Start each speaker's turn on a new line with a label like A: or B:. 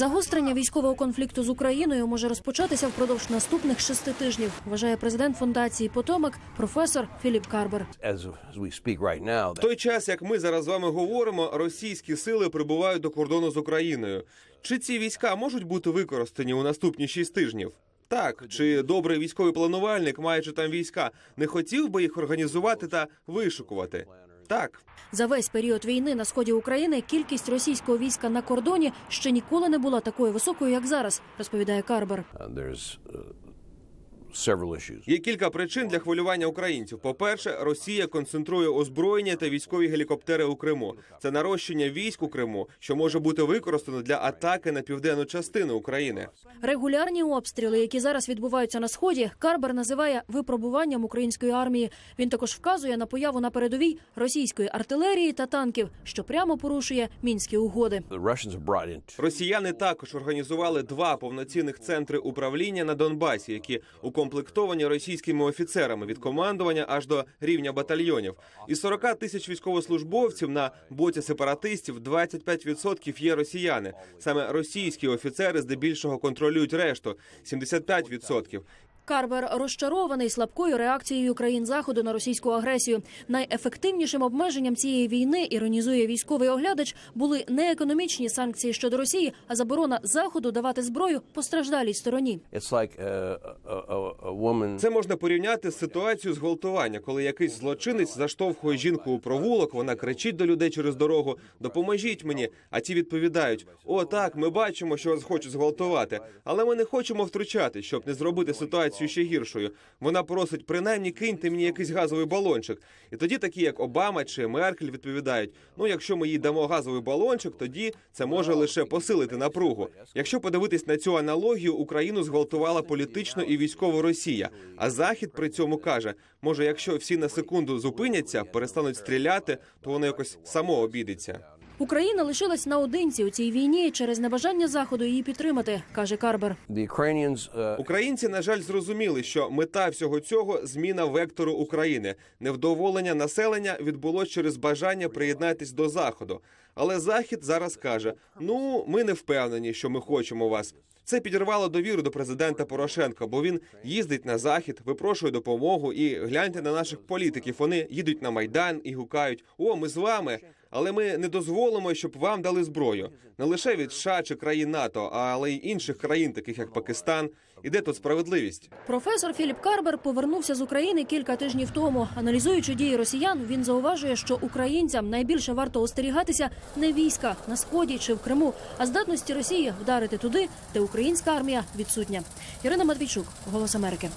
A: Загострення військового конфлікту з Україною може розпочатися впродовж наступних шести тижнів. Вважає президент фундації Потомак, професор Філіп Карбер.
B: В той час, як ми зараз з вами говоримо, російські сили прибувають до кордону з Україною. Чи ці війська можуть бути використані у наступні шість тижнів? Так, чи добрий військовий планувальник, маючи там війська, не хотів би їх організувати та вишукувати? Так,
A: За весь період війни на сході України кількість російського війська на кордоні ще ніколи не була такою високою, як зараз, розповідає Карбер.
B: Є кілька причин для хвилювання українців. По-перше, Росія концентрує озброєння та військові гелікоптери у Криму. Це нарощення військ у Криму, що може бути використано для атаки на південну частину України.
A: Регулярні обстріли, які зараз відбуваються на сході, Карбер називає випробуванням української армії. Він також вказує на появу на передовій російської артилерії та танків, що прямо порушує мінські угоди.
B: Росіяни також організували два повноцінних центри управління на Донбасі, які укомплектовані російськими офіцерами від командування аж до рівня батальйонів. Із 40 тисяч військовослужбовців на боці сепаратистів 25% є росіяни. Саме російські офіцери здебільшого контролюють решту 75%.
A: Карбер розчарований слабкою реакцією країн заходу на російську агресію. Найефективнішим обмеженням цієї війни іронізує військовий оглядач були не економічні санкції щодо Росії, а заборона заходу давати зброю постраждалій стороні.
C: A, a woman.
B: Це можна порівняти з ситуацією зґвалтування, коли якийсь злочинець заштовхує жінку у провулок, вона кричить до людей через дорогу: допоможіть мені. А ті відповідають: О, так, ми бачимо, що вас хочуть зґвалтувати, але ми не хочемо втручати, щоб не зробити ситуацію ще гіршою. Вона просить, принаймні киньте мені якийсь газовий балончик. І тоді такі, як Обама чи Меркель, відповідають: ну, якщо ми їй дамо газовий балончик, тоді це може лише посилити напругу. Якщо подивитись на цю аналогію, Україну зґвалтувала політично і військово Росія. А Захід при цьому каже: може, якщо всі на секунду зупиняться, перестануть стріляти, то воно якось само обідеться.
A: Україна лишилась наодинці у цій війні через небажання заходу її підтримати, каже Карбер.
C: Uh,
B: Українці, на жаль, зрозуміли, що мета всього цього зміна вектору України. Невдоволення населення відбулось через бажання приєднатись до заходу. Але захід зараз каже: ну ми не впевнені, що ми хочемо вас. Це підірвало довіру до президента Порошенка, бо він їздить на захід, випрошує допомогу і гляньте на наших політиків. Вони їдуть на майдан і гукають: О, ми з вами. Але ми не дозволимо, щоб вам дали зброю не лише від США чи країн НАТО, але й інших країн, таких як Пакистан. І де тут справедливість?
A: Професор Філіп Карбер повернувся з України кілька тижнів тому. Аналізуючи дії росіян, він зауважує, що українцям найбільше варто остерігатися не війська на сході чи в Криму, а здатності Росії вдарити туди, де українська армія відсутня. Ірина Матвійчук, Голос Америки.